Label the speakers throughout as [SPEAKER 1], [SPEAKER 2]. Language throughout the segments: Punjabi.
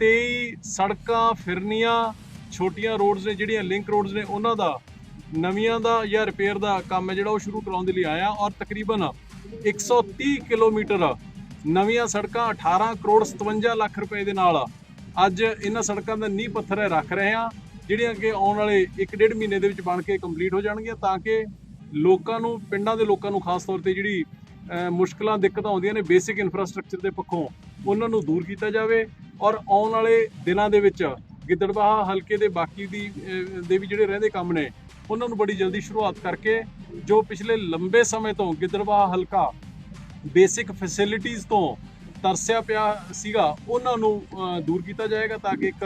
[SPEAKER 1] 23 ਸੜਕਾਂ ਫਿਰਨੀਆਂ ਛੋਟੀਆਂ ਰੋਡਸ ਨੇ ਜਿਹੜੀਆਂ ਲਿੰਕ ਰੋਡਸ ਨੇ ਉਹਨਾਂ ਦਾ ਨਵੀਆਂ ਦਾ ਜਾਂ ਰਿਪੇਅਰ ਦਾ ਕੰਮ ਹੈ ਜਿਹੜਾ ਉਹ ਸ਼ੁਰੂ ਕਰਾਉਣ ਦੇ ਲਈ ਆਇਆ ਔਰ ਤਕਰੀਬਨ 130 ਕਿਲੋਮੀਟਰ ਨਵੀਆਂ ਸੜਕਾਂ 18 ਕਰੋੜ 57 ਲੱਖ ਰੁਪਏ ਦੇ ਨਾਲ ਅੱਜ ਇਹਨਾਂ ਸੜਕਾਂ ਦਾ ਨੀਂਹ ਪੱਥਰ ਹੈ ਰੱਖ ਰਹੇ ਹਾਂ ਜਿਹੜੀਆਂ ਕਿ ਆਉਣ ਵਾਲੇ 1.5 ਮਹੀਨੇ ਦੇ ਵਿੱਚ ਬਣ ਕੇ ਕੰਪਲੀਟ ਹੋ ਜਾਣਗੀਆਂ ਤਾਂ ਕਿ ਲੋਕਾਂ ਨੂੰ ਪਿੰਡਾਂ ਦੇ ਲੋਕਾਂ ਨੂੰ ਖਾਸ ਤੌਰ ਤੇ ਜਿਹੜੀ ਅਹ, ਮੁਸ਼ਕਲਾਂ ਦਿੱਕਤਾਂ ਆਉਂਦੀਆਂ ਨੇ ਬੇਸਿਕ ਇਨਫਰਾਸਟ੍ਰਕਚਰ ਦੇ ਪੱਖੋਂ ਉਹਨਾਂ ਨੂੰ ਦੂਰ ਕੀਤਾ ਜਾਵੇ। ਔਰ ਆਉਣ ਵਾਲੇ ਦਿਨਾਂ ਦੇ ਵਿੱਚ ਗਿੱਦੜਬਾਹਾ ਹਲਕੇ ਦੇ ਬਾਕੀ ਦੀ ਦੇ ਵੀ ਜਿਹੜੇ ਰਹਿੰਦੇ ਕੰਮ ਨੇ, ਉਹਨਾਂ ਨੂੰ ਬੜੀ ਜਲਦੀ ਸ਼ੁਰੂਆਤ ਕਰਕੇ ਜੋ ਪਿਛਲੇ ਲੰਬੇ ਸਮੇਂ ਤੋਂ ਗਿੱਦੜਬਾਹਾ ਹਲਕਾ ਬੇਸਿਕ ਫੈਸਿਲਿਟੀਆਂ ਤੋਂ ਤਰਸਿਆ ਪਿਆ ਸੀਗਾ, ਉਹਨਾਂ ਨੂੰ ਦੂਰ ਕੀਤਾ ਜਾਏਗਾ ਤਾਂ ਕਿ ਇੱਕ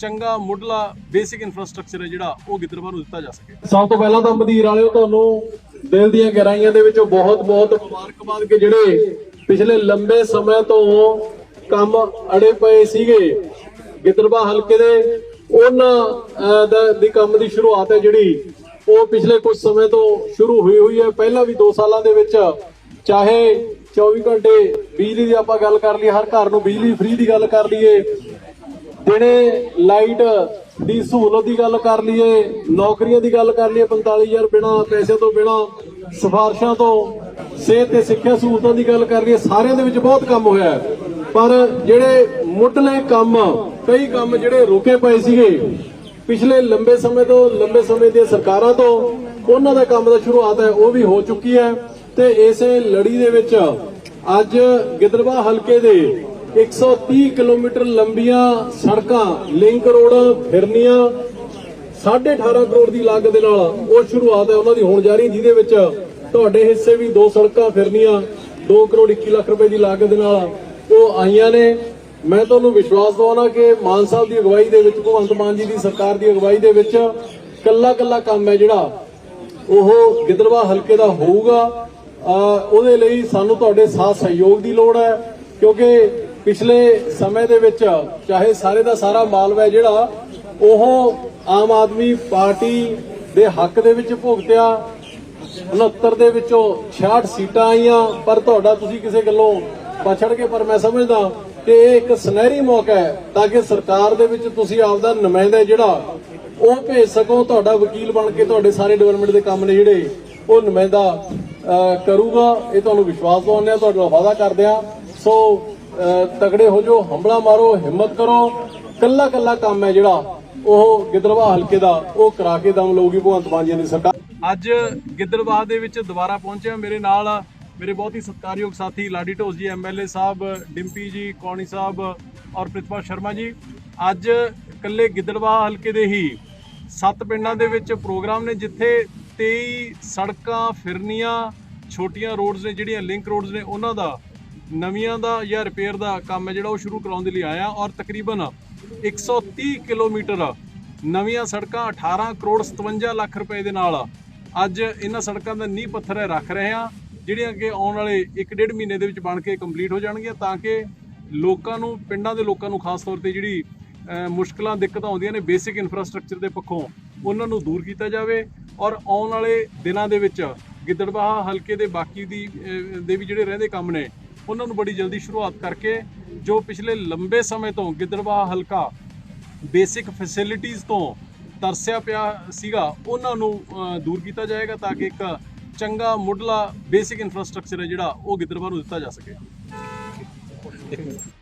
[SPEAKER 1] ਚੰਗਾ ਮੁੱਢਲਾ ਬੇਸਿਕ ਇਨਫਰਾਸਟ੍ਰਕਚਰ ਹੈ ਜਿਹੜਾ ਉਹ ਗਿੱਦੜਬਾਹਾ ਨੂੰ ਦਿੱਤਾ ਜਾ ਸਕੇ।
[SPEAKER 2] ਸਭ ਤੋਂ ਪਹਿਲਾਂ ਤਾਂ ਮਦੀਰ ਵਾਲਿਓ, ਤੁਹਾਨੂੰ ਦਿਲ ਦੀਆਂ ਗਹਿਰਾਈਆਂ ਦੇ ਵਿੱਚੋਂ ਬਹੁਤ-ਬਹੁਤ ਮੁਬਾਰਕਬਾਦ ਕਿ ਜਿਹੜੇ ਪਿਛਲੇ ਲੰਬੇ ਸਮੇਂ ਤੋਂ ਕੰਮ ਅੜੇ ਪਏ ਸੀਗੇ। ਗਿੱਦੜਬਾ ਹਲਕੇ ਦੇ ਉਹਨਾਂ ਦਾ, ਦੀ ਕੰਮ ਦੀ ਸ਼ੁਰੂਆਤ ਹੈ ਜਿਹੜੀ। ਉਹ ਪਿਛਲੇ ਕੁਝ ਸਮੇਂ ਤੋਂ ਸ਼ੁਰੂ ਹੋਈ ਹੋਈ ਹੈ। ਪਹਿਲਾਂ ਵੀ 2 ਸਾਲਾਂ ਦੇ ਵਿੱਚ ਚਾਹੇ 24 ਘੰਟੇ ਬਿਜਲੀ ਦੀ ਆਪਾਂ ਗੱਲ ਕਰ ਲਈਏ, ਹਰ ਘਰ ਨੂੰ ਬਿਜਲੀ ਫ੍ਰੀ ਦੀ ਗੱਲ ਕਰ ਲਈਏ। ਦਿਨੇ ਲਾਈਟ ਦੀ ਸਹੂਲਤ ਦੀ ਗੱਲ ਕਰ ਲਈਏ, ਨੌਕਰੀਆਂ ਦੀ ਗੱਲ ਕਰ ਲਈਏ 45000 ਬਿਨਾ ਪੈਸੇ ਤੋਂ ਬਿਨਾ, ਸਿਫਾਰਸ਼ਾਂ ਤੋਂ, ਸਿਹਤ ਤੇ ਸਿੱਖਿਆ ਸਹੂਲਤਾਂ ਦੀ ਗੱਲ ਕਰ ਲਈਏ, ਸਾਰਿਆਂ ਦੇ ਵਿੱਚ ਬਹੁਤ ਕੰਮ ਹੋਇਆ ਹੈ। ਪਰ ਜਿਹੜੇ ਮੁੱਢਲੇ ਕੰਮ, ਕਈ ਕੰਮ ਜਿਹੜੇ ਰੁਕੇ ਪਏ ਸੀਗੇ, ਪਿਛਲੇ ਲੰਬੇ ਸਮੇਂ ਤੋਂ, ਲੰਬੇ ਸਮੇਂ ਦੀਆਂ ਸਰਕਾਰਾਂ ਤੋਂ, ਉਹਨਾਂ ਦਾ ਕੰਮ ਦਾ ਸ਼ੁਰੂਆਤ ਹੈ, ਉਹ ਵੀ ਹੋ ਚੁੱਕੀ ਹੈ। ਤੇ ਇਸੇ ਲੜੀ ਦੇ ਵਿੱਚ ਅੱਜ ਗਿੱਦੜਵਾ ਹਲਕੇ ਦੇ 130 ਕਿਲੋਮੀਟਰ ਲੰਬੀਆਂ ਸੜਕਾਂ, ਲਿੰਕ ਰੋਡ ਫਿਰਨੀਆਂ 18.5 ਕਰੋੜ ਦੀ ਲਾਗਤ ਦੇ ਨਾਲ ਉਹ ਸ਼ੁਰੂਆਤ ਹੈ, ਉਹਨਾਂ ਦੀ ਹੋਣ ਜਾ ਰਹੀ ਜਿਹਦੇ ਵਿੱਚ ਤੁਹਾਡੇ ਹਿੱਸੇ ਵੀ ਦੋ ਸੜਕਾਂ ਫਿਰਨੀਆਂ 2 ਕਰੋੜ 21 ਲੱਖ ਰੁਪਏ ਦੀ ਲਾਗਤ ਦੇ ਨਾਲ ਉਹ ਆਈਆਂ ਨੇ। ਮੈਂ ਤੁਹਾਨੂੰ ਵਿਸ਼ਵਾਸ ਦਵਾਉਣਾ ਕਿ ਮਾਨ ਸਾਹਿਬ ਦੀ ਅਗਵਾਈ ਦੇ ਵਿੱਚ, ਭਗਵੰਤ ਮਾਨ ਜੀ ਦੀ ਸਰਕਾਰ ਦੀ ਅਗਵਾਈ ਦੇ ਵਿੱਚ ਕੱਲਾ ਕੱਲਾ ਕੰਮ ਹੈ ਜਿਹੜਾ। ਉਹ ਗਿੱਦੜਵਾ ਹਲਕੇ ਦਾ ਹੋਊਗਾ। ਉਹਦੇ ਲਈ ਸਾਨੂੰ ਤੁਹਾਡੇ ਸਾਥ ਸਹਿਯੋਗ ਦੀ ਲੋੜ ਹੈ, ਕਿਉਂਕਿ ਪਿਛਲੇ ਸਮੇਂ ਦੇ ਵਿੱਚ ਚਾਹੇ ਸਾਰੇ ਦਾ ਸਾਰਾ ਮਾਲਵਾ ਜਿਹੜਾ, ਉਹ ਆਮ ਆਦਮੀ ਪਾਰਟੀ ਦੇ ਹੱਕ ਦੇ ਵਿੱਚ ਭੁਗਤਿਆ। 69 ਦੇ ਵਿੱਚੋਂ 66 ਸੀਟਾਂ ਆਈਆਂ, ਪਰ ਤੁਹਾਡਾ ਤੁਸੀਂ ਕਿਸੇ ਗੱਲੋਂ ਪਛੜ ਕੇ ਪਰ ਮੈਂ ਸਮਝਦਾ ਕਿ ਇਹ ਇੱਕ ਸੁਨਹਿਰੀ ਮੌਕਾ ਹੈ ਤਾਂ ਕਿ ਸਰਕਾਰ ਦੇ ਵਿੱਚ ਤੁਸੀਂ ਆਪਦਾ ਨੁਮਾਇੰਦਾ ਜਿਹੜਾ ਉਹ ਭੇਜ ਸਕੋ ਤੁਹਾਡਾ ਵਕੀਲ ਬਣ ਕੇ ਤੁਹਾਡੇ ਸਾਰੇ ਡਿਵੈਲਪਮੈਂਟ ਦੇ ਕੰਮ ਨੇ ਜਿਹੜੇ ਉਹ ਨੁਮਾਇੰਦਾ ਕਰੂਗਾ। ਇਹ ਤੁਹਾਨੂੰ ਵਿਸ਼ਵਾਸ ਦਵਾਉਂਦੇ ਆ ਤੁਹਾਡਾ ਵਾਅਦਾ ਕਰਦੇ ਆ ਸੋ ਅਹ, ਤਗੜੇ ਹੋ ਜਾਓ ਹੰਬਲਾ ਮਾਰੋ ਹਿੰਮਤ ਕਰੋ। ਕੱਲਾ ਕੱਲਾ ਕੰਮ ਹੈ ਜਿਹੜਾ ਉਹ ਗਿੱਦੜਵਾ ਹਲਕੇ ਦਾ ਉਹ ਕਰਾ ਕੇ ਦਮ ਲਊਗੀ ਭਗਵੰਤ ਮਾਨ ਜੀ ਦੀ ਸਰਕਾਰ।
[SPEAKER 1] ਅੱਜ ਗਿੱਦੜਬਾਹ ਦੇ ਵਿੱਚ ਦੁਬਾਰਾ ਪਹੁੰਚਿਆ ਮੇਰੇ ਨਾਲ ਮੇਰੇ ਬਹੁਤ ਹੀ ਸਤਿਕਾਰਯੋਗ ਸਾਥੀ ਲਾਡੀ ਢੋਸ ਜੀ ਐਮਐਲਏ ਸਾਹਿਬ, ਡਿੰਪੀ ਜੀ, ਕੌਣੀ ਸਾਹਿਬ ਔਰ ਪ੍ਰਿਤਪਾਲ ਸ਼ਰਮਾ ਜੀ। ਅੱਜ ਇਕੱਲੇ ਗਿੱਦੜਬਾਹ ਹਲਕੇ ਦੇ ਹੀ ਸੱਤ ਪਿੰਡਾਂ ਦੇ ਵਿੱਚ ਪ੍ਰੋਗਰਾਮ ਨੇ, ਜਿੱਥੇ 23 ਸੜਕਾਂ ਫਿਰਨੀਆਂ, ਛੋਟੀਆਂ ਰੋਡਸ ਨੇ, ਜਿਹੜੀਆਂ ਲਿੰਕ ਰੋਡਸ ਨੇ, ਉਹਨਾਂ ਦਾ, ਨਵੀਆਂ ਦਾ ਜਾਂ ਰਿਪੇਅਰ ਦਾ ਕੰਮ ਹੈ, ਜਿਹੜਾ ਉਹ ਸ਼ੁਰੂ ਕਰਾਉਣ ਦੇ ਲਈ ਆਇਆ। ਔਰ ਤਕਰੀਬਨ 130 ਕਿਲੋਮੀਟਰ ਨਵੀਆਂ ਸੜਕਾਂ 18 ਕਰੋੜ 57 ਲੱਖ ਰੁਪਏ ਦੇ ਨਾਲ ਅੱਜ ਇਹਨਾਂ ਸੜਕਾਂ ਦਾ ਨੀਂਹ ਪੱਥਰ ਹੈ, ਰੱਖ ਰਹੇ ਹਾਂ। ਜਿਹੜੀਆਂ ਕਿ ਆਉਣ ਵਾਲੇ 1.5 ਮਹੀਨੇ ਦੇ ਵਿੱਚ ਬਣ ਕੇ ਕੰਪਲੀਟ ਹੋ ਜਾਣਗੀਆਂ ਤਾਂ ਕਿ ਲੋਕਾਂ ਨੂੰ ਪਿੰਡਾਂ ਦੇ ਲੋਕਾਂ ਨੂੰ ਖਾਸ ਤੌਰ ਤੇ ਜਿਹੜੀ ਅਹ, ਮੁਸ਼ਕਲਾਂ ਦਿੱਕਤਾਂ ਆਉਂਦੀਆਂ ਨੇ ਬੇਸਿਕ ਇਨਫਰਾਸਟ੍ਰਕਚਰ ਦੇ ਪੱਖੋਂ ਉਹਨਾਂ ਨੂੰ ਦੂਰ ਕੀਤਾ ਜਾਵੇ ਔਰ ਆਉਣ ਵਾਲੇ ਦਿਨਾਂ ਦੇ ਵਿੱਚ ਗਿੱਦੜਬਾਹਾ ਹਲਕੇ ਦੇ ਬਾਕੀ ਦੀ ਦੇ ਵੀ ਜਿਹੜੇ ਰਹਿੰਦੇ ਕੰਮ ਨੇ ਉਹਨਾਂ ਨੂੰ ਬੜੀ ਜਲਦੀ ਸ਼ੁਰੂਆਤ ਕਰਕੇ ਜੋ ਪਿਛਲੇ ਲੰਬੇ ਸਮੇਂ ਤੋਂ ਗਿੱਦੜਬਾਹਾ ਹਲਕਾ ਬੇਸਿਕ ਫੈਸਿਲਿਟੀਆਂ ਤੋਂ ਤਰਸਿਆ ਪਿਆ ਸੀਗਾ ਉਹਨਾਂ ਨੂੰ ਦੂਰ ਕੀਤਾ ਜਾਏਗਾ ਤਾਂ ਕਿ ਇੱਕ ਚੰਗਾ ਮੁੱਢਲਾ ਬੇਸਿਕ ਇਨਫਰਾਸਟ੍ਰਕਚਰ ਹੈ ਜਿਹੜਾ ਉਹ ਗਿੱਦੜਬਾਹਾ ਨੂੰ ਦਿੱਤਾ ਜਾ ਸਕੇ।